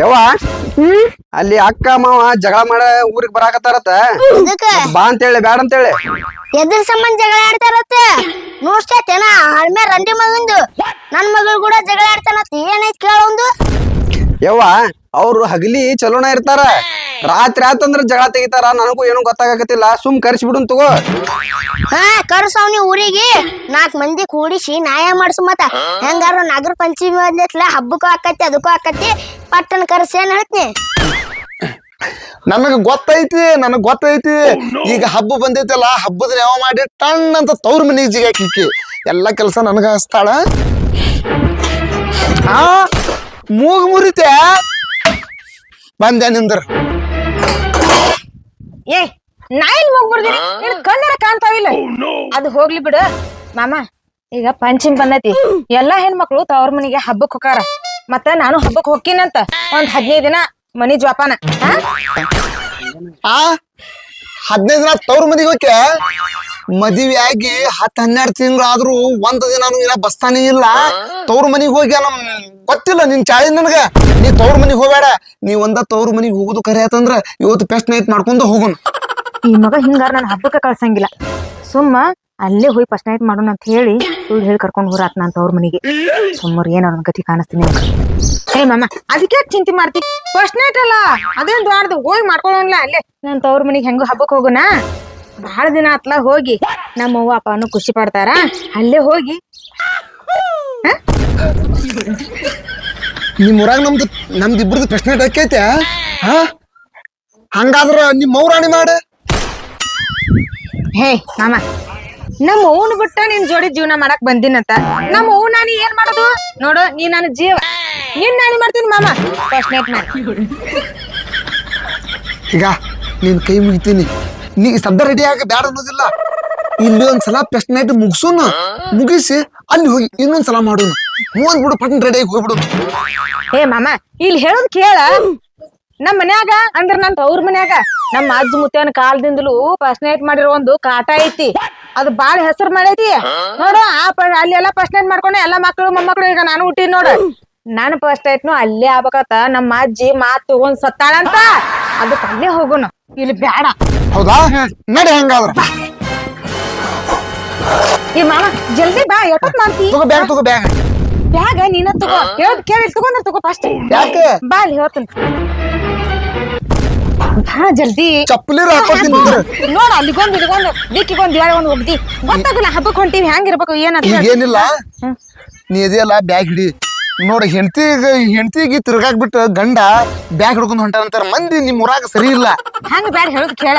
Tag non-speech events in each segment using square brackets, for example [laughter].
ಯವ್ವ? ಹ್ಮ್? ಅಲ್ಲಿ ಅಕ್ಕ ಮಾವ ಜಗಳ ಮಾಡ ಊರಿಗೆ ಬರಾಕತ್ತಾರತ್ತ? ಎದಕ್ಕ? ಬಾ ಅಂತೇಳಿ ಬ್ಯಾಡ ಅಂತೇಳಿ. ಎದ್ರ ಸಂಬಂಧ ಜಗಳ ಆಡ್ತಾರತ್ತ? ನೋಡ್ಸ್ತೇನ ಹಳ್ಮೆ ರಂಡಿ ಮಗಂದು. ನನ್ ಮಗಳು ಕೂಡ ಜಗಳ ಆಡ್ತಾನತ್ತ ಏನೈತ್ ಕೇಳೊಂದು ಯವ್ವ ಅವ್ರು ಹಗಲಿ ಚಲೋನ ಇರ್ತಾರ. ರಾತ್ರಿ ಆತಂದ್ರ ಜಗಳ ತೆಗಿತಾರ ನನಗೂ ಏನೂ ಗೊತ್ತಾಗಕತ್ತಿಲ್ಲ. ಸುಮ್ ಕರ್ಸಿಬಿಡುನ್ ತಗೋ. ಹಾ ಕರ್ಸ ಅವ್ನಿ ಊರಿಗೆ. ನಾಲ್ಕ್ ಮಂದಿ ಕೂಡಿಸಿ ನ್ಯಾಯ ಮಾಡ್ಸು ಮತ್ತ. ಹೆಂಗಾರ ನಾಗರ ಪಂಚಮಿ ಬಂದೈತಿಲ್ಲ ಹಬ್ಬಕ್ಕೂ ಆಕತಿ ಅದಕ್ಕೂ ಆಕತಿ ಪಟ್ಟನ್ ಕರ್ಸಿ ಏನ್ ಹೇಳ್ತೀನಿ? ನನಗೆ ಗೊತ್ತೈತಿ ನನಗ್ ಗೊತ್ತೈತಿ. ಈಗ ಹಬ್ಬ ಬಂದೈತಲ್ಲ ಹಬ್ಬದ ಯಾವ ಮಾಡಿ ಟಣ್ ಅಂತ ತವ್ರ ಮನೆಗೆ ಜಿಗಾಕಿಕ್ಕಿ ಎಲ್ಲ ಕೆಲಸ ನನಗ ಹಸ್ತಾಳ ಆ ಮೂಗ್ ಮುರಿತೆ. ಬಂದೆ ನಿಂದ್ರ. ಏ ನಾ ಇಲ್ಲಿ ಹೋಗ್ಬಿಡ್ತೀನಿ ನಿನ್ ಕಣ್ಣರ ಕಾಣ್ತಾವಿಲ್ಲ. ಅದು ಹೋಗ್ಲಿ ಬಿಡು. ಮಾಮ ಈಗ ಪಂಚಮ್ ಬಂದೈತಿ. ಎಲ್ಲಾ ಹೆಣ್ಮಕ್ಳು ತವ್ರ ಮನಿಗೆ ಹಬ್ಬಕ್ ಹೋಗಾರ ಮತ್ತ ನಾನು ಹಬ್ಬಕ್ ಹೋಗ್ತೀನಂತ. ಒಂದ್ ಹದಿನೈದು ದಿನ ಮನಿ ಜೋಪಾನ ಹಾ? ಆ? ಹದಿನೈದು ದಿನ ತವ್ರ ಮನೆಗೆ ಹೋಕೆ [laughs] ಮದುವೆ ಆಗಿ ಹತ್ತು ಹನ್ನೆರಡು ತಿಂಗಳಾದ್ರೂ ಒಂದ್ ದಿನಾನು ಇನ್ನ ಬಸ್ತಾನೆ ಇಲ್ಲ. ತವ್ರ ಮನೆಗೆ ಹೋಗಿ ನಮ್ ಗೊತ್ತಿಲ್ಲ ನಿನ್ ಚಾಳಿ ನನಗ. ನೀ ತವ್ರ ಮನೆಗೆ ಹೋಗ್ಬೇಡ. ನೀ ಒಂದ ತವ್ರ ಮನೆಗೆ ಹೋಗುದು ಕರೆ ಆತಂದ್ರ ಇವತ್ತು ಪೆಸ್ಟ್ ನೈಟ್ ಮಾಡ್ಕೊಂಡು ಹೋಗುನ್. ಈ ಮಗ ಹಿಂಗಾರ ನಾನು ಹಬ್ಬಕ್ಕೆ ಕಳ್ಸಂಗಿಲ್ಲ. ಸುಮ್ಮ ಅಲ್ಲೇ ಹೋಗಿ ಫಸ್ಟ್ ನೈಟ್ ಮಾಡೋಣ ಅಂತ ಹೇಳಿ ಸುಳ್ಳು ಹೇಳಿ ಕರ್ಕೊಂಡು ಹೋರಾತ್ ನಾನು ತವ್ರ ಮನಿಗೆ. ಸುಮ್ಮರು ಏನೋ ನನ್ನ ಗತಿ ಕಾಣಿಸ್ತೀನಿ ಹೇ ಏ ಮಾಮ ಅದಕ್ಕೆ ಚಿಂತೆ ಮಾಡ್ತಿ? ಫಸ್ಟ್ ನೈಟ್ ಅಲ್ಲ ಅದೇನ್ ದ್ವಾರದು ಹೋಗಿ ಮಾಡ್ಕೊಳ್ಳೋಣ ಅಲ್ಲೇ ನಾನು ತವ್ರ ಮನಿಗೆ ಹೆಂಗೋ ಹಬ್ಬಕ್ಕೆ ಹೋಗೋಣ ಬಹಳ ದಿನ ಆತ್ಲ ಹೋಗಿ ನಮ್ಮ ಅವ್ವ ಅಪ್ಪನು ಖುಷಿ ಪಡ್ತಾರ. ಅಲ್ಲೇ ಹೋಗಿ. ನಿಮ್ ಊರಾಗ ನಮ್ದು ನಮ್ದು ಇಬ್ಬರದು ಪ್ರಶ್ನೆ ಡಕ್ಕೈತೆ ಹಾ ಹಂಗಾದ್ರ ನಿಮ್ ಮೌರಾಣಿ ಮಾಡ. ಹೇ ಮಾಮ ನಮ್ಮ ಅವ್ನ ಬಿಟ್ಟ ನಿನ್ ಜೋಡಿ ಜೀವನ ಮಾಡಕ್ ಬಂದಿನಂತ. ನಮ್ಮ ಅವ್ನ ನಾನು ಏನ್ ಮಾಡೋದು? ನೋಡು ನೀ ನನ್ನ ಜೀವ. ನಿನ್ ನಾನಿ ಮಾಡ್ತೀನಿ ಮಾಮ. ಫಸ್ಟ್ ನೈಟ್ ಮಾಡಿ. ಈಗ ನಿನ್ ಕೈ ಮುಗಿತೀನಿ. ನೀ ಸದ್ದ ರೆಡಿ ಆಗ ಬ್ಯಾಡ ಅನ್ನೋದಿಲ್ಲ. ಇಲ್ಲಿ ಒಂದ್ಸಲ ಪೆಸ್ಟ್ ನೈಟ್ ಮುಗಿಸೋನು, ಮುಗಿಸಿ ಅಲ್ಲಿ ಹೋಗಿ ಇನ್ನೊಂದ್ಸಲ ಮಾಡೋನು. ಮೂವತ್ ಬಿಡು ಪಟ್ನ ರೆಡಿ ಆಗಿ ಹೋಗ್ಬಿಡು. ಏ ಮಾಮ, ಇಲ್ಲಿ ಹೇಳೋದ್ ಕೇಳ. ನಮ್ ಮನ್ಯಾಗ, ಅಂದ್ರ ನನ್ ತವ್ರ ಮನ್ಯಾಗ ನಮ್ಮ ಅಜ್ಜ ಮುತ್ತೇನ ಕಾಲದಿಂದಲೂ ಫಸ್ಟ್ ನೈಟ್ ಮಾಡಿರೋ ಒಂದು ಕಾಟ ಐತಿ. ಅದು ಬಾಳ ಹೆಸರು ಮಾಡೈತಿ. ನೋಡು, ಆ ಅಲ್ಲಿ ಎಲ್ಲಾ ಫಸ್ಟ್ ನೈಟ್ ಮಾಡ್ಕೊಂಡು, ಎಲ್ಲಾ ಮಕ್ಕಳು ಮೊಮ್ಮಕ್ಳು, ಈಗ ನಾನು ಹುಟ್ಟಿದ್ ನೋಡು. ನಾನು ಫಸ್ಟ್ ನೈಟ್ನು ಅಲ್ಲೇ ಆಗ್ಬೇಕತ್ತ ನಮ್ಮ ಅಜ್ಜಿ ಮಾತು ಒಂದ್ ಸತ್ತಾಳಂತ. ಅದಕ್ಕೆ ಅಲ್ಲೇ ಹೋಗೋಣ ಇಲ್ಲಿ ಬ್ಯಾಡ. ಹೌದಾ? ನಡಿ ಹಂಗಾದ್ರ. ಏ ಮಾಮ ಜಲ್ದಿ ಬಾ ಎಷ್ಟೊತ್ ಮಾಡ್ತಿ? ತಗೋ ಬ್ಯಾಗ್ ತಗೋ ಬ್ಯಾಗ್. ಬ್ಯಾಗ ನೀನ ತಗೋ. ಹೇಳದ್ ಕೇಳಿ ತಗೊಂಡ್ರ ತಗೋ ಫಸ್ಟ್ ಯಾಕೆ? ಬಾ ಅಲ್ಲಿ ಹೇಳ್ತೀನಿ. ಬಾ ಜಲ್ದಿ. ಚಪ್ಪಲಿರ ಹಾಕೋತೀನಿ ನಿಂದ್ರ. ನೋಡ ಅಲ್ಲಿಗೊಂದು ಇಲ್ಲಿಗೊಂದು ದಿಕ್ಕಿಗೊಂದು ದಿವಾಳಿ ಒಂದು ಒಗ್ದಿ ಗೊತ್ತಾಗಲ್ಲ ಹಬ್ಬಕ್ಕೆ ಹೊಂಟಿವಿ ಹೆಂಗಿರ್ಬೇಕು ಏನಂತ ಹೇಳಿ. ಈಗೇನಿಲ್ಲ. ನೀ ಇದೆಯಲ್ಲ ಬ್ಯಾಗ್ ಹಿಡಿ. ನೋಡ ಹೆಂಡತಿಗೆ ಹೆಂಡತಿಗೆ ತಿರ್ಗಾಕ್ ಬಿಟ್ಟು ಗಂಡ ಬ್ಯಾಗ್ ಹಿಡ್ಕೊಂಡ್ ಹೊಂಟಾರಂತಾರ ಮಂದಿ ನಿಮ್ ಊರಾಗ ಸರಿ ಇಲ್ಲ. ಹಂಗ ಬ್ಯಾಗ್ ಹೇಳುದ್ ಕೇಳ.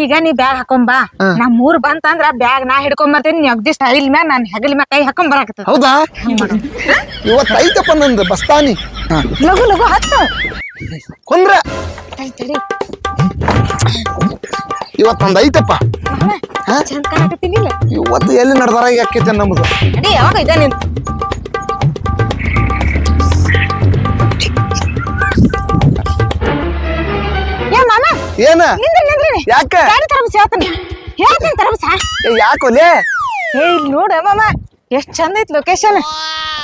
ಈಗ ನೀ ಬ್ಯಾಗ್ ಹಾಕೊಂಬಾ ನಮ್ ಊರ್ ಬಂತಂದ್ರ ಬ್ಯಾಗ್ ನಾ ಹಿಡ್ಕೊಂಡ್ ಬರ್ತೀನಿ ನೀ ಅಗ್ದಿ ಸ್ಟೈಲ್ ಮ್ಯಾಗ ನಾನ್ ಹೆಗಲ್ ಮ್ಯಾಗ ಕೈ ಹಾಕೊಂಡ್ ಬರಾಕತ್ತದ. ಹೌದಾ? ಇವತ್ತು ಐತಪ್ಪ ನಂದು ಬಸ್ತಾನಿ. ಲಘು ಲಘು ಹತ್ತ. ಕೊಂದ್ರ. ಇವತ್ ಇವತ್ತು ಒಂದ್ ಐತಪ್ಪ ಇವತ್ತು ಎಲ್ಲಿ ನಡ್ದಾರ ಈಗ ಆಕೈತೆ ನಮ್ದು ಅಡಿ ಯಾವಾಗ ಇದೆ ನೀನ್ ಏನ? ನಿಂದ್ರಿ ನಿಂದ್ರಿ. ಯಾಕ? ಗಾಡಿ ತರಬಸ್ ಹೇಳ್ತಾನೆ. ಹೇಳ್ತೀನಿ ತರಬಸ ಯಾಕೊಲೆ ಏ ಇಲ್ಲಿ ನೋಡ ಮಾಮ ಎಷ್ಟ್ ಚಂದ ಐತ್ ಲೊಕೇಶನ್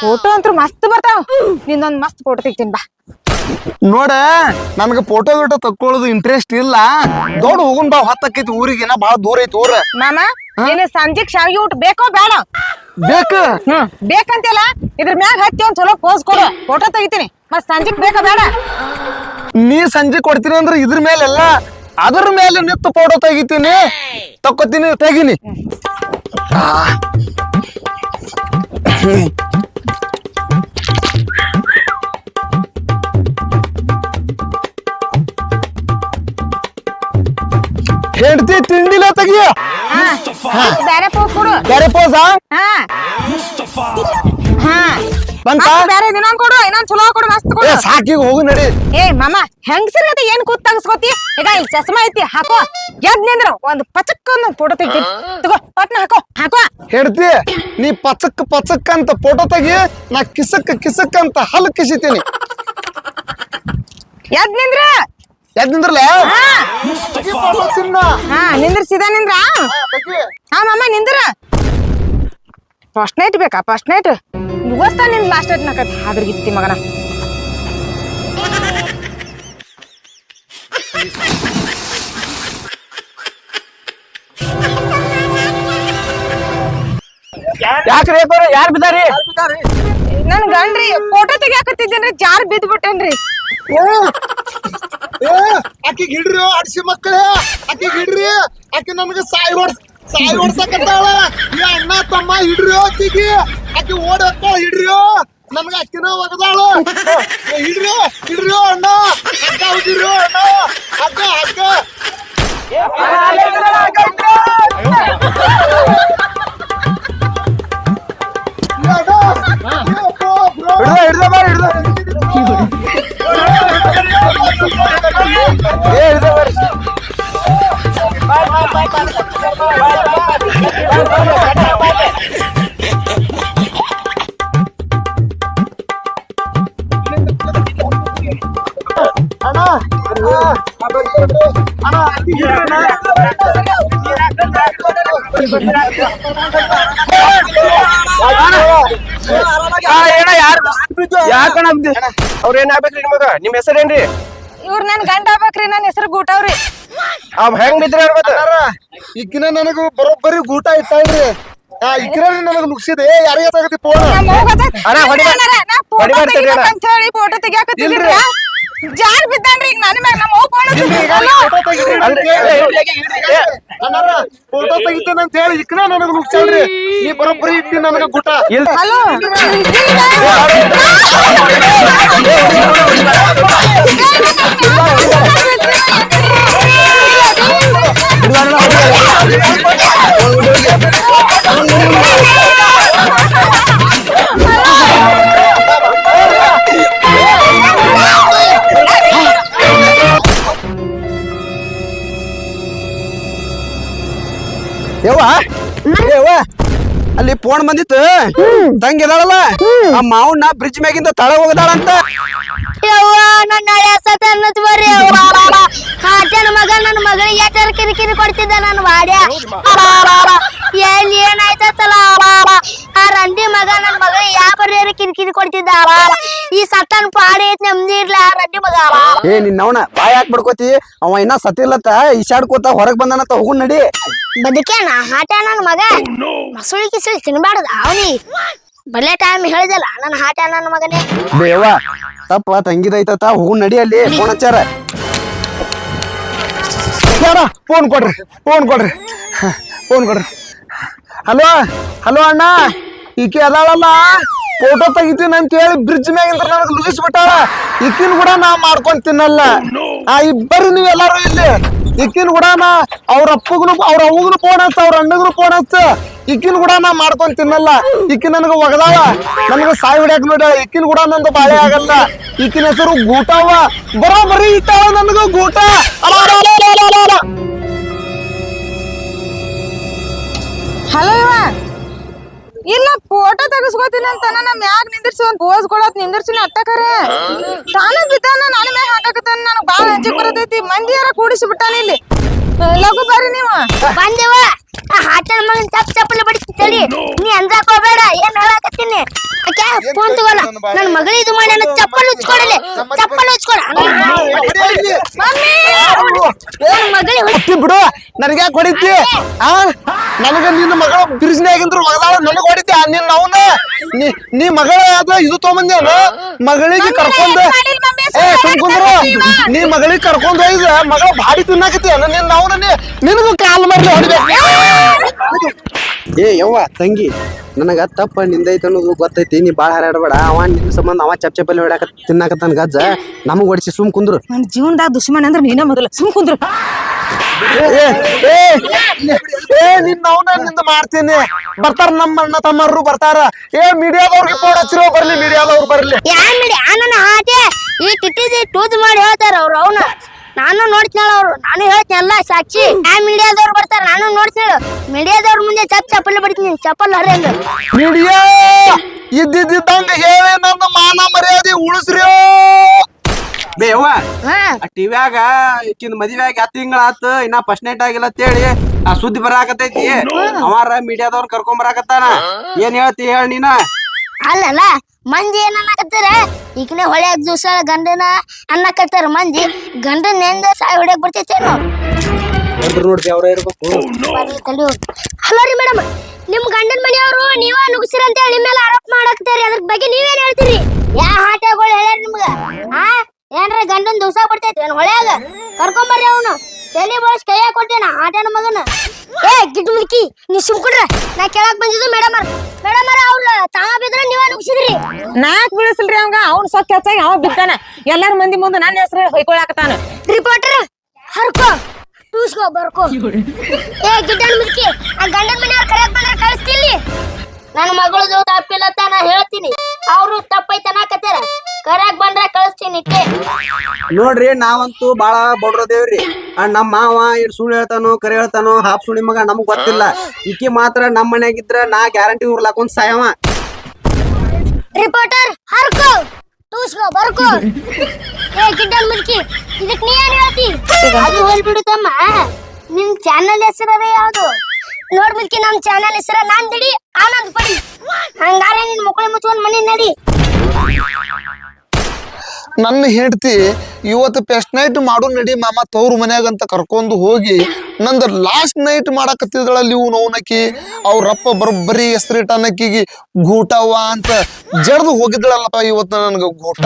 ಫೋಟೋ ಅಂತೂ ಮಸ್ತ್ ಬರ್ತಾವ. ನಿಂದೊಂದ್ ಮಸ್ತ್ ಫೋಟೋ ತೆಗಿತೀನಿ ಬಾ. ನೋಡ ನನ್ಗ ಫೋಟೋ ಗಿಟೋ ತಕ್ಕೊಳ್ಳೋದು ಇಂಟ್ರೆಸ್ಟ್ ಇಲ್ಲ. ದೊಡ್ಡ ಹೋಗುನ್ ಬಾ ಹೊತ್ತಕ್ಕೈತಿ ಊರಿಗೆ ನಾ ಬಾಳ ದೂರ ಐತಿ ಊರ. ಮಾಮ ನೀನು ಸಂಜೆಗ್ ಶಾವಿಗೆ ಊಟ ಬೇಕೋ ಬೇಡ? ಬೇಕು? ಹ್ಮ್. ಬೇಕಂತಿಲ್ಲ ಇದ್ರ ಮ್ಯಾಗ ಹತ್ತಿ ಒಂದ್ ಚಲೋ ಪೋಸ್ ಕೊಡು. ಫೋಟೋ ತೆಗಿತೀನಿ. ಮತ್ ಸಂಜೆಗ್ ಬೇಕೋ ಬೇಡ? ನೀ ಸಂಜೆ ಕೊಡ್ತೀನಿ ಅಂದ್ರೆ ಇದ್ರ ಮೇಲೆಲ್ಲ ಅದ್ರ ಮೇಲೆ ನಿತ್ತು ಫೋಟೋ ತೆಗಿತೀನಿ. ತಕ್ಕೋತೀನಿ ತೆಗಿನಿ. ಹೆಂಡತಿ ಹೆಂಡ್ತಿ ತಿಂಡಿಲ್ಲ ತೆಗಿಯ? ಬೇರೆ ಬ್ಯಾರೆ ಪೋಸ್ ಕೊಡು. ಬೇರೆ ಪೋಸಾ ಹಾ. ಹಾ. ಬಂತ? ಮತ್ತ್ ಬ್ಯಾರೆ ಇನ್ನೊಂದ್ ಕೊಡು ಇನ್ನೊಂದ್ ಚಲೋ ಕೊಡು ಮಸ್ತ್ ಏ ಕೊಡು ಸಾಕಿಗೆ ಹೋಗು ನಡಿ. ಏ ಮಾಮ ಹೆಂಗಸರ್ಗತೆ ಏನ್ ಕೂತ್ ತಗಸ್ಕೋತಿ? ಈಗ ಇಲ್ಲಿ ಚಸ್ಮಾ ಐತಿ ಹಾಕೋ. ಎದ್ ನಿಂದ್ರ ಒಂದ್ ಪಚಕ್ ಒಂದು ಫೋಟೋ ತೆಗಿತೀನಿ ತಗೋ ಪಟ್ನ ಹಾಕೋ ಹಾಕೋ. ಹೆಡ್ತಿ ನೀ ಪಚಕ್ ಪಚಕ್ ಅಂತ ಫೋಟೋ ತೆಗಿ ನಾ ಕಿಸಕ್ ಕಿಸಕ್ ಅಂತ ಹಲ್ ಕಿಸಿತೀನಿ. ಎದ್ ನಿಂದ್ರ? ಯಾಕೆ ನಿಂದ್ರಲ್ಲ ಹಾ. ನಿಂದ್ರ ಸೀದಾ ನಿಂದ್ರ? ಹಾ ಮಾಮ ನಿಂದ್ರ. ಫಸ್ಟ್ ನೈಟ್ ಬೇಕಾ ಫಸ್ಟ್ ನೈಟ್ ಇವತ್ತ ನಿನ್ ಲಾಸ್ಟ್ ನೈಟ್ ನಾಕತ್ ಹಾದ್ರಗಿತ್ತಿ ಮಗನ. ಯಾಕ್ರಿ ಯಾರು ಬಿದ್ದಾರಿ? ನನ್ ಗಂಡ್ರಿ ಫೋಟೋ ತೆಗಿಯಾಕತ್ತಿದ್ದೇನ್ರಿ ಜಾರ್ ಬಿದ್ದ್ ಬಿಟ್ಟೇನ್ರಿ ಏ ಆಕಿಗ್ ಹಿಡ್ರಿ ಅಡ್ಸಿ ಮಕ್ಕಳೇ ಆಕಿಗ್ ಹಿಡ್ರಿ ಆಕಿ ನಮ್ಗೆ ಸಾಯಿ ಹೊಡ್ಸ್ ಸಾಯಿ ಹೊಡ್ಸಕತ್ತಾಳ ಈ ಅಣ್ಣ ತಮ್ಮ ಹಿಡ್ರಿ ಆಕಿಗೆ. ಆಕಿ ಓಡಿ ಹೋಗ್ತಾಳ ಹಿಡ್ರಿ ನಮ್ಗ ಅಕ್ಕಿನ ಒಗದಾಳು ಏ, ಹಿಡ್ರಿ ಹಿಡ್ರಿ ಅಣ್ಣ ಹಗ್ಗ ಹಿಡ್ರಿ ಅಣ್ಣ ಹಗ್ಗ ಹಗ್ಗ ಏ, ಅಣ್ಣ, ಏ, ಬ್ರೋ, ಬ್ರೋ. ಹಿಡ್ದ ಹಿಡ್ದ ಬಾರಿ ಹಿಡ್ದ ಏ ಹಿಡ್ದ ಬಾರಿ ಅಣ್ಣ ಅಣ್ಣ ಆಕಿಗ್ ಹಿಡ್ರಿ ಯಾಕಣ ಅವ್ರ ಏನ್ ಆಗ್ಬೇಕ್ರಿ ನಿಮಗ? ನಿಮ್ ಹೆಸರೇನ್ರಿ? ಇವ್ರ ನನ್ ಗಂಡ ಆಗ್ಬೇಕ್ರಿ ನನ್ ಹೆಸರು ಗೂಟವ್ರಿ ಅವ್ ಹೆಂಗ್ ಬಿದ್ರಿ ಈಕಿನ ನನಗ ಬರೋಬ್ಬರಿ ಗೂಟ ಇಟ್ಟಾಳ್ರಿ ಆ ಈಕಿನ ನನಗ ನುಗ್ಸಿದೆ. ಯಾರಿಗೆ ತಗತಿ ಫೋನ್. ನಾ ಫೋಟೋ. ಅಂತ ಹೇಳಿ ಇಲ್ರಿ. ಜಾರ್ ಬಿದ್ದಾನ್ರಿ ಈಗ ನನ್ನ ಮ್ಯಾಗ ನಮ್ಮ ಫೋಟೋ ತೆಗಿತೇನೆ ಅಂತ ಹೇಳಿ ಈಕಿನ ನನಗ ಮುಗಿಸ್ರಿ ನೀ ಬರೋಬ್ಬರಿ ಇಟ್ಟಿ ನನಗ ಗುಟ. ಹಲೋ? ಅಲ್ಲಿ ಫೋನ್ ಬಂದಿತ್ತು. ತಂಗಿದಾಳಲ್ಲ ಆ ಮಾವನ್ನ ಬ್ರಿಡ್ಜ್ ಮ್ಯಾಗಿಂದ ತಳ ಹೋಗದಾಳಂತ. ಯವ್ವ ನನ್ನ ಹಳೆ ಸತ ಅನ್ನತ್ ಬರ್ರಿ ಯವ್ವ. ಮಗ ನನ್ನ ಮಗಳಿಗೆ ಕಿರಿ ಕಿರಿಕಿರಿ ಕೊಡ್ತಿದ್ದ ನನ್ನ ವಾಡ್ಯ. ಎಲ್ಲಿ ಏನಾಯ್ತಲ್ಲ ಆ ರಂಡಿ ಮಗ ನನ್ನ ಮಗಳಿಗೆ ಯಾವ ಬರ್ರಿ ಕಿರಿಕಿರಿ ಕೊಡ್ತಿದ್ದ ಈ ಸತ್ತನ್ ಪಾಡಿ ಐತ್ ನೆಮ್ಮದಿ ಇರ್ಲ ಆ ರಂಡಿ ಮಗ ಏ ನಿನ್ನವನ ಬಾಯ್ ಯಾಕೆ ಬಡ್ಕೋತಿ. ಅವ ಇನ್ನ ಸತ್ತಿಲ್ಲತ್ತ ಈಶಾಡ್ಕೋತ ಹೊರಗ್ ಬಂದಾನಂತ ತಗೊಂಡ್ ನಡಿ. ಬದುಕೇನ ಹಾಟ ನನ್ನ ಮಗ. ಮಸುಳಿ ಕಿಸುಳಿ ತಿನ್ಬಾರ್ದ ಅವನಿ. ಬಲ್ಲೆ ಟೈಮ್ ಹೇಳಿದಲ್ಲ, ನನ್ನ ಹಾಟ ನನ್ನ ಮಗನೇ. ಬೇವ, ತಪ್ಪ ತಂಗಿದೈತತ ಹೂ ನಡಿ ಅಲ್ಲಿ ಫೋನ್ ಹಚ್ಚಾರ ಫೋನ್ ಕೊಡ್ರಿ ಫೋನ್ ಕೊಡ್ರಿ. ಫೋನ್ ಕೊಡ್ರಿ. ಹಲೋ ಹಲೋ ಅಣ್ಣ, ಈಕೆ ಅದಾಳಲ್ಲ? ಫೋಟೋ ತೆಗಿತೀನಿ ಅಂತ ಹೇಳಿ ಬ್ರಿಡ್ಜ್ ಮ್ಯಾಗಿಂದ ನನಗೆ ಲುಗಿಸ್ಬಿಟ್ಟಾಳ ಈಕಿನ ಕೂಡ ನಾ ಮಾಡ್ಕೊಂಡ್ ಆ ಇಬ್ಬರು ನೀವು ಎಲ್ಲಾರು ಇಲ್ಲಿ ಈಕಿನ ಗುಡಾನ ಅವ್ರ ಅಪ್ಪಗೂ ಅವ್ರ ಅವ್ವಗೂ ಫೋನ್ ಹಚ್ಚ, ಅವ್ರ ಅಣ್ಣಗೂ ಫೋನ್ ಹಚ್ಚ. ಇಕ್ಕಿನ ಕೂಡ ನಾ ಮಾಡ್ಕೊಂಡ್ ತಿನ್ನಲ್ಲ. ಇಕ್ಕಿ ನನಗ ಒಗದಾಳ. ನನಗ ಸಾಯಿ ಹೊಡ್ಯಾಕ ನೋಡ್ಯಾಳ. ಇಕ್ಕಿನ ಕೂಡ ನಂದು ಬಾಳೆ ಆಗಲ್ಲ. ಇಕ್ಕಿನ ಹೆಸರು ಗೂಟವ ಬರೋಬರಿ ಇಟ್ಟಾಳ ನನಗ ಗೂಟ. ಹಲೋ ಇವ. ಇಲ್ಲ ಫೋಟೋ ತೆಗಿಸ್ಕೋತೀನಿ ಅಂತ ನಮ್ ಮ್ಯಾಗ ನಿಂದಿರ್ಸಿ ಒಂದ್ ಪೋಸ್ ಕೊಡೋದ್ ನಿಂದಿರ್ಸಿನ ಅಟ್ಟಕರೆ ತಾನೇ ಬಿದ್ದಾನ ನಾನು ಮ್ಯಾಗ ಹಾಕಕತ್ತಾನ ನನಗ್ ಬಾಳ ಅಂಜಿಕ್ ಬರತೈತಿ ಮಂದಿ ಯಾರ ಕೂಡಿಸಿ ಬಿಟ್ಟಾನ ಇಲ್ಲಿ ಲಘು ಬರ್ರಿ ನೀವು ಬಂದೇವ ಆ ಹಾಟಲ್ ಮಗನ್ ಚಪ್ ಬಡಿಸಿ ಬಡಿಸ್ತೀನಿ ನೀ ಅಂಜಾಕ್ ಹೋಗ್ಬೇಡ ಏನ್ ಹೇಳಕತ್ತೀನಿ ಅಕ್ಯಾ ಫೋನ್ ತಗೋಲ್ಲ ನನ್ ಮಗಳು ಇದು ಮಾಡಿ ನನ್ನ ಚಪ್ಪಲ್ ಉಚ್ಕೊಡಲಿ ಚಪ್ಪಲ್ ಉಚ್ಕೊಡ ಮಮ್ಮಿ ನನ್ ಮಗಳಿಗೆ ಬಿಡು ನನಗೆ ಯಾಕೆ ಹೊಡಿತಿ ಆ ನನಗ ನಿನ್ನ ಮಗಳ ಬಿರ್ಜ್ನಾಗಿಂದ್ರು ಒಗದಾಳ ನನಗೆ ಹೊಡಿತಿ? ನಿನ್ನ ಅವನ ನೀ ನೀ ಮಗಳ ಅದ ಇದು ತಗೊಂಬಂದೇನು ಮಗಳಿಗೆ ಕರ್ಕೊಂಡ್ ಏ ಸುಮ್ನೆ ಸುಮ್ ಕುಂದ್ರು. ಹೇಳ್ತಾ ನೀ ಮಗಳಿಗೆ ಕರ್ಕೊಂಡ್ ಹೋಯ್ದ ಮಗಳ ಬಾಡಿ ತಿನ್ನಾಕತಿ ನಿನ್ನ ಅವನ ನಿನಗೂ ಕಾಲ್ ಮಾಡಿ ಹೊಡಿಬೇಕು. ಏ ಯವ್ವ ತಂಗಿ ನನಗ ತಪ್ಪ ನಿಂದೈತೆ ಅನ್ನೋದು ಗೊತ್ತೈತಿ. ನೀ ಬಾಳ ಹಾರಾಡಬೇಡ. ಅವ ನಿನ್ನ ಸಂಬಂಧ ಅವ ಚಪ್ ಚಪ್ಪಲ್ಲಿ ಹೊಡ್ಯಾಕ ತಿನ್ನಾಕತ್ತಾನ ಗಜ್ಜ. ನಮಗ್ ಹೊಡಿಸಿ ಸುಮ್ ಕುಂದ್ರು. ನನ್ನ ಜೀವನದಾಗ ದುಶ್ಮನ್ ಅಂದ್ರೆ ನೀನೇ ಮೊದಲು. ಸುಮ್ ಕುಂದ್ರು. ಏ ನಿನ್ನ ಅವನ ನಿಂದ ಮಾಡ್ತೀನಿ. ಬರ್ತಾರ ನಮ್ಮ ಅಣ್ಣ ತಮ್ಮರು ಬರ್ತಾರ. ಏ ಮೀಡಿಯಾದವ್ರಿಗೆ ಫೋನ್ ಹಚ್ಚಿರೋ ಬರ್ಲಿ ಮೀಡಿಯಾದವ್ರು ಬರ್ಲಿ. ಯಾ ಆ ನನ್ನ ಹಾಟೆ ಈ ಟಿಟ್ಟಿದಿ ಟೂತ್ ಮಾಡಿ ಹೇಳ್ತಾರ ಅವ್ರು ಅವನ. ನಾನು ನೋಡ್ತೀನಲ್ಲ ಅವ್ರು. ನಾನು ಹೇಳ್ತೀನಲ್ಲ ಸಾಕ್ಷಿ. ಆ ಮೀಡಿಯಾದವ್ರು ಬರ್ತಾರ ನಾನು ನೋಡ್ತೀನಿ ಮೀಡಿಯಾದವ್ರ ಮುಂದೆ ಚಪ್ ಚಪ್ಪಲಿ ಬಿಡ್ತೀನಿ ಚಪ್ಪಲ್ ಹರಿಯಂಗ. ಮೀಡಿಯಾ ಇದ್ದಿದ್ದಂಗ ಹೇಳಿ ನನ್ನ ಮಾನ ಮರ್ಯಾದೆ ಉಳಿಸ್ರಿ. ಯವ್ವ ಹಾ. ಟಿವ್ಯಾಗ ಈಕಿನ ಮದ್ವೆಯಾಗ ಹತ್ತು ತಿಂಗಳ ಆತು ಇನ್ನ ಫಸ್ಟ್ ನೈಟ್ ಆಗಿಲ್ಲ ಅಂತೇಳಿ ಆ ಸುದ್ದಿ ಬರಾಕತೈತಿ ಅವಾರ ಮೀಡಿಯಾದವ್ರ ಕರ್ಕೊಂಡ್ ಬರಾಕತ್ತಾನ. ಏನ್ ಹೇಳ್ತಿ ಹೇಳ ನೀನ. ಅಲ್ಲಲ್ಲ ಮಂದಿ ಏನ್ ಅನ್ನಕತ್ತಾರ? ಈಗನೇ ಹೊಳೆ ದಿವಸ ಗಂಡನ ಅನ್ನಕತ್ತಾರ ಮಂದಿ? ಗಂಡನ ನೆಂದ ಸಾಯಿ ಹೊಡೆಯಕ್ ಬರ್ತೈತೇನು? ನೋಡ್ರಿ ಅವ್ರ ಇರ್ಬೇಕು. ಹಲೋ ರೀ ಮೇಡಮ್ ನಿಮ್ ಗಂಡನ ಮನೆಯವರು ನೀವ ನುಗ್ಸಿರ ಅಂತ ಹೇಳಿ ನಿಮ್ಮ ಮೇಲೆ ಆರೋಪ ಮಾಡಕ್ತಾರಿ ಅದ್ರ ಬಗ್ಗೆ ನೀವೇನ್ ಹೇಳ್ತೀರಿ? ಯಾ ಹಾಟಗಳು ಹೇಳ್ಯಾರ ನಿಮ್ಗ? ಆ? ಏನ್ರ ಗಂಡನ್ ದಿವಸ ಬಿಡ್ತೈತಿ ಏನ್ ಹೊಳ್ಯಾಗ? ಕರ್ಕೊಂಬರ್ರಿ ಅವನು. ತಲೆ ಬಳಸ್ ಕೈಯಾಗ ಕೊಟ್ಟೇನ ಆಟನ ಮಗನ. ಏ ಗಿಡ್ ಮುಲ್ಕಿ ನೀ ಸುಮ್ಕೊಡ್ರ ನಾ ಕೇಳಕ್ ಬಂದಿದ್ದು ಮೇಡಮ್ ಮೇಡಮ್ ಅವ್ರ ತಾವ ಬಿದ್ರ ನೀವ ನುಗ್ಸಿದ್ರಿ. ನಾಕ್ ಬೀಳಿಸಲ್ರಿ ಅವಂಗ. ಅವ್ನ ಸೊಕ್ಕ ಹೆಚ್ಚಾಗಿ ಅವ ಬಿದ್ದಾನ ಎಲ್ಲಾರ ಮಂದಿ ಮುಂದೆ ನನ್ನ ಹೆಸರು ಹೊಯ್ಕೊಳಕತ್ತಾನ. ರಿಪೋರ್ಟರ್ ಹರ್ಕೋ. ಟೂಸ್ಕೋ ಬರ್ಕೋ. ಏ ಗಿಡ್ಡನ್ ಮುದುಕಿ ಆ ಗಂಡನ ಮನೆಯವ್ರ ಕರೆಯಕ್ ನನ್ನ ಮಗಳದು ತಪ್ಪಿಲ್ಲತ್ತ ನಾ ಹೇಳ್ತೀನಿ. ಅವರು ತಪ್ಪೈತೆ ಅನ್ನಕತ್ತಾರ ಕರ್ಯಾಗ ಬಂದ್ರೆ ಕಳಿಸ್ತೀನಿ ಇಟ್ಟೆ. ನೋಡ್ರಿ ನಾವಂತೂ ಬಾಳ ಬಡ್ರದೇವ್ರಿ ನಮ್ಮ ಮಾವ ಇಡ್ ಸುಳ್ಳು ಹೇಳ್ತಾನೋ ಕರೆ ಹೇಳ್ತಾನೋ ಹಾಪ್ ಸುಳಿ ಮಗ ನಮಗ್ ಗೊತ್ತಿಲ್ಲ. ಈಕಿ ಮಾತ್ರ ನಮ್ಮ ಮನ್ಯಾಗಿದ್ರ ನಾ ಗ್ಯಾರಂಟಿ ಉರ್ಲಾಕೊಂದ್ ಸಾಯವ. ರಿಪೋರ್ಟರ್ ಹರ್ಕೋ. ತೂಸ್ಕೋ ಬರ್ಕೋ. ಏ ಗಿಡ್ಡನ್ ಮುದುಕಿ ಇದಕ್ ನೀ ಏನ್ ಹೇಳ್ತಿ? ಅದು ಹೋಗ್ಬಿಡು ತಮ್ಮ ನಿಮ್ ಚಾನಲ್ ಹೆಸರೇ ಯಾವ್ದು? ನೋಡ್ ಮುದುಕಿ ನಮ್ ಚಾನಲ್ ಹೆಸರ ನಾನ್ ದಿಡಿ ಆನಂದ್ ಪಡಿ ಹಂಗಾರೆ ನಿನ್ ಮಕ್ಕಳು ಮುಚ್ಕೊಂಡ್ ಮನೆ ನಡಿ. ನನ್ನ ಹೆಂಡತಿ ಇವತ್ತು ಪೆಸ್ಟ್ ನೈಟ್ ಮಾಡು ನಡಿ ಮಾಮ, ತವ್ರ ಮನ್ಯಾಗ ಅಂತ ಕರ್ಕೊಂಡು ಹೋಗಿ ನಂದ ಲಾಸ್ಟ್ ನೈಟ್ ಮಾಡಕತ್ತಿದಳಲ್ಲಿ ಇವು ನೋನಕಿ ಅವ್ರಪ್ಪ ಬರೋಬ್ಬರಿ ಹೆಸರಿಟ್ಟ ಅನ್ನಕ್ಕಿಗೆ ಗೂಟವ್ವ ಅಂತ ಜಡ್ದು ಹೋಗಿದ್ದಳಲ್ಲಪ್ಪ ಇವತ್ತು ನನಗೆ ಗೂಟ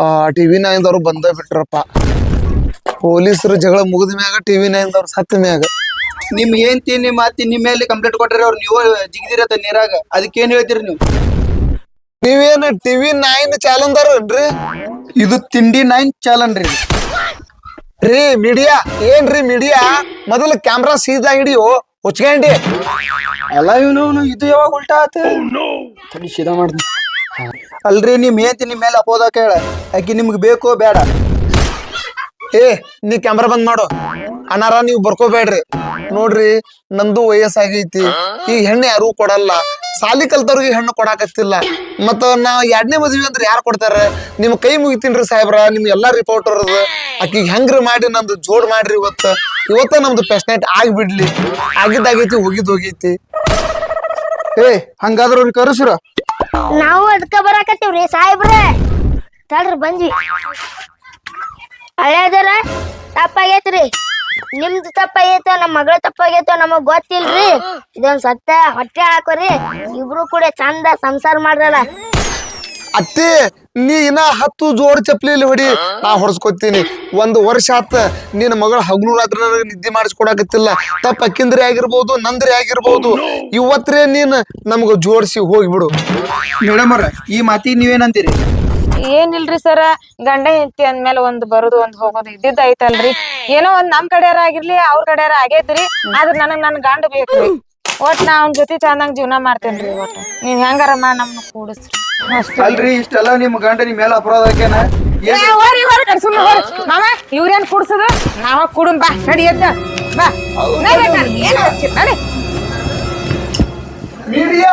ಆ ಟಿವಿ ನೈನ್ದವ್ರು ಬಂದ ಬಿಟ್ರಪ್ಪ. ಪೊಲೀಸರು ಜಗಳ ಮುಗಿದ ಮ್ಯಾಗ ಟಿವಿ ನೈನ್ದವ್ರು ಸತ್ತ ಮ್ಯಾಗ. ನಿಮ್ ಏನ್ ತಿನ್ನಿ ಮಾತಿ ನಿಮ್ಮ ಮೇಲೆ ಕಂಪ್ಲೇಂಟ್ ಕೊಟ್ಟರೆ ಅವ್ರು ನೀವು ಜಿಗಿದಿರತ್ತ ನೀರಾಗ. ಅದಕ್ಕೇನ್ ಹೇಳ್ತೀರಿ ನೀವು? ನೀವೇನು ಟಿವಿ ನೈನ್ ರೀ ಇದು ತಿಂಡಿ ನೈನ್ ಚಾಲನ್ ರೀ. ರೀ ಮೀಡಿಯಾ ಏನ್ರಿ ಮೀಡಿಯಾ ಮೊದಲು ಕ್ಯಾಮ್ರಾ ಸೀದಾ ಹಿಡಿಯೋ ಹೊಚ್ಕೊಂಡಿ. ಎಲ್ಲ ಇವನು ಇದು ಯಾವಾಗ ಉಲ್ಟಾ ಆತ? ತಡಿ ಸೀದಾ ಮಾಡ್ತೀನಿ. ಅಲ್ರಿ ನಿಮ್ ಏತಿ ನಿಮ್ ಮೇಲೆ ಅಪೋದ ಕೇಳ. ಆಕಿ ನಿಮ್ಗೆ ಬೇಕೋ ಬೇಡ. ಏ, ನೀ ಕ್ಯಾಮ್ರಾ ಬಂದ್ ಮಾಡು. ಅನಾರ, ನೀವು ಬರ್ಕೋಬೇಡ್ರಿ. ನೋಡ್ರಿ, ನಂದು ವಯಸ್ಸಾಗೈತಿ. ಈ ಹೆಣ್ಣು ಯಾರು ಕೊಡಲ್ಲ. ಸಾಲಿ ಕಲ್ತವ್ರಿಗೆ ಹೆಣ್ಣು ಕೊಡಾಕತ್ತಿಲ್ಲ. ಮತ್ತ ನಾ ಎರಡನೇ ಮದುವೆ ಅಂದ್ರೆ ಯಾರು ಕೊಡ್ತಾರ? ನಿಮ್ ಕೈ ಮುಗಿತೀನ್ರಿ ಸಾಹೇಬ್ರ, ನಿಮ್ ಎಲ್ಲಾ ರಿಪೋರ್ಟರ್ ಆಕಿಗೆ ಹೆಂಗ್ರಿ ಮಾಡಿ, ನಂದು ಜೋಡ್ ಮಾಡ್ರಿ ಇವತ್ತ. ಇವತ್ತ ನಮ್ದು ಫೆಸ್ಟ್ ನೈಟ್ ಆಗ್ಬಿಡ್ಲಿ. ಆಗಿದ್ದಾಗೈತಿ, ಹೋಗಿದ್ ಹೋಗೈತಿ. ಏ, ಹಂಗಾದ್ರ ಅವ್ರಿಗೆ ಕರೆಸ್ರ. ನಾವು ಅದಕ್ಕ ಬರಾಕತ್ತೀವ್ರಿ ಸಾಹೇಬ್ರೆ. ತಡ್ರಿ, ಬಂದ್ವಿ. ಹಳೆದರ ತಪ್ಪಾಗೈತ್ರಿ. ನಿಮ್ದು ತಪ್ಪಾಗೈತೋ ನಮ್ಮ ಮಗಳ ತಪ್ಪಾಗೈತೋ ನಮಗ್ ಗೊತ್ತಿಲ್ರಿ. ಇದೊಂದ್ ಸತ್ತ ಹೊಟ್ಟೆ ಹಾಕೋರಿ. ಇಬ್ರು ಕೂಡ ಚಂದ ಸಂಸಾರ ಮಾಡ್ರಲ್ಲ. ಅತ್ತಿ ನೀ ಇನ್ನ ಹತ್ತು ಜೋಡ್ ಚಪ್ಲಿಲಿ ಹೊಡಿ ನಾ ಹೊಡ್ಸ್ಕೊತೀನಿ. ಒಂದ್ ವರ್ಷ ಆತ ನಿನ್ನ ಮಗಳ ಹಗಲು ರಾತ್ರಿ ನನಗೆ ನಿದ್ದೆ ಮಾಡಿಸ್ಕೊಡಕತ್ತಿಲ್ಲ. ತಪ್ಪ ಅಕ್ಕಿಂದ್ರಿ ಆಗಿರ್ಬೋದು ನಂದ್ರಿ ಆಗಿರ್ಬೋದು. ಇವತ್ತರೇ ನೀನ್ ನಮ್ಗ ಜೋಡ್ಸಿ ಹೋಗ್ಬಿಡು. ಮೇಡಮ್ ಅವ್ರ ಈ ಮಾತಿಗೆ ನೀವೇನಂತೀರಿ ಏನಿಲ್ರಿ ಸರ ಗಂಡ ಹೆಂಡತಿ ಅಂದ್ಮೇಲೆ ಒಂದ್ ಬರೋದು ಒಂದ್ ಹೋಗೋದು ಇದ್ದಿದ್ದ ಐತಲ್ರಿ ಏನೋ ಒಂದ್ ನಮ್ ಕಡೆಯಾರ ಆಗಿರ್ಲಿ ಅವ್ರ ಕಡೆಯಾರ ಆಗೇತ್ರಿ ಆದ್ರ ನನಗ್ ನನ್ ಗಂಡ ಬೇಕ್ರಿ. ಒಟ್ ನಾ ಅವ್ನ ಜೊತೆ ಚಂದಂಗ್ ಜೀವನ ಮಾಡ್ತೇನ್ರಿ ಒಟ್. ನೀವ್ ಹೆಂಗಾರಮ್ಮ ನಮ್ಮ ನಮ್ನ ಕೂಡಿಸ್ರಿ. ಅಲ್ರಿ ಇಷ್ಟೆಲ್ಲ ನಿಮ್ ಗಂಡ ನಿಮ್ ಮೇಲೆ ಅಪರಾಧ ಹಾಕ್ಯಾನ? ಏ, ಹೋರಿ, ಹೋರಿ, ಕಣ್ ಸುಮ್ನೆ ಹೋರಿ. ಮಾಮ ಇವ್ರೇನ್ ಕುಡ್ಸದು? ನಾವ ಕುಡುನ್ ಬಾ ನಡಿ ಎದ್ದ. ಬಾ. ನಡಿ, ನಡಿ, ಏನ್ ಹಚ್ಚಿರ್, ನಡಿ. ಮೀಡಿಯಾ